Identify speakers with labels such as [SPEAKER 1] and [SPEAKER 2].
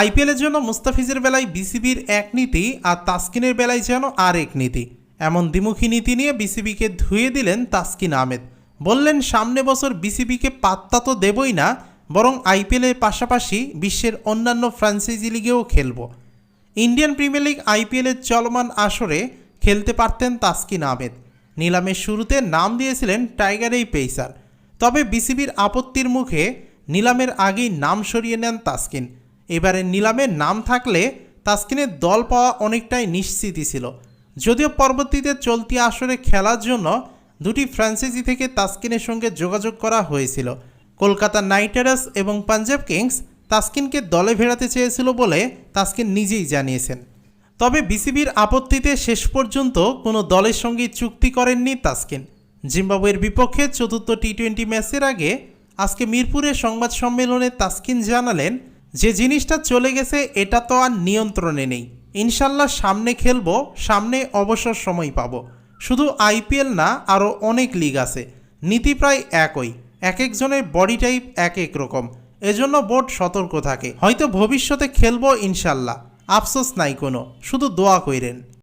[SPEAKER 1] আইপিএলের জন্য মুস্তাফিজের বেলায় বিসিবির এক নীতি আর তাসকিনের বেলায় যেন আর এক নীতি। এমন দ্বিমুখী নীতি নিয়ে বিসিবিকে ধুয়ে দিলেন তাসকিন আহমেদ। বললেন, সামনে বছর বিসিবিকে পাত্তা তো দেবই না, বরং আইপিএলের পাশাপাশি বিশ্বের অন্যান্য ফ্র্যাঞ্চাইজি লিগেও খেলব। ইন্ডিয়ান প্রিমিয়ার লিগ আইপিএলের চলমান আসরে খেলতে পারতেন তাসকিন আহমেদ। নিলামের শুরুতে নাম দিয়েছিলেন টাইগার এই পেসার। তবে বিসিবির আপত্তির মুখে নিলামের আগেই নাম সরিয়ে নেন তাসকিন। এবারে নিলামে নাম থাকলে তাসকিনের দল পাওয়া অনেকটাই নিশ্চিতই ছিল। যদিও পরবর্তীতে চলতি আসরে খেলার জন্য দুটি ফ্র্যাঞ্চাইজি থেকে তাসকিনের সঙ্গে যোগাযোগ করা হয়েছিল। কলকাতা নাইট এবং পাঞ্জাব কিংস তাসকিনকে দলে ভেড়াতে চেয়েছিল বলে তাসকিন নিজেই জানিয়েছেন। তবে বিসিবির আপত্তিতে শেষ পর্যন্ত কোনো দলের সঙ্গে চুক্তি করেননি তাসকিন। জিম্বাবুয়ের বিপক্ষে চতুর্থ টি টোয়েন্টি ম্যাচের আগে আজকে মিরপুরের সংবাদ সম্মেলনে তাসকিন জানালেন যে জিনিসটা চলে গেছে, এটা তো আর নিয়ন্ত্রণে নেই। ইনশাল্লাহ সামনে খেলব, সামনে অবসর সময় পাব। শুধু আইপিএল না, আরও অনেক লিগ আছে। নীতি প্রায় একই। এক একজনের বডি টাইপ এক এক রকম। এজন্য বোর্ড সতর্ক থাকে। হয়তো ভবিষ্যতে খেলব ইনশাল্লাহ। আফসোস নাই কোনো। শুধু দোয়া কইরেন।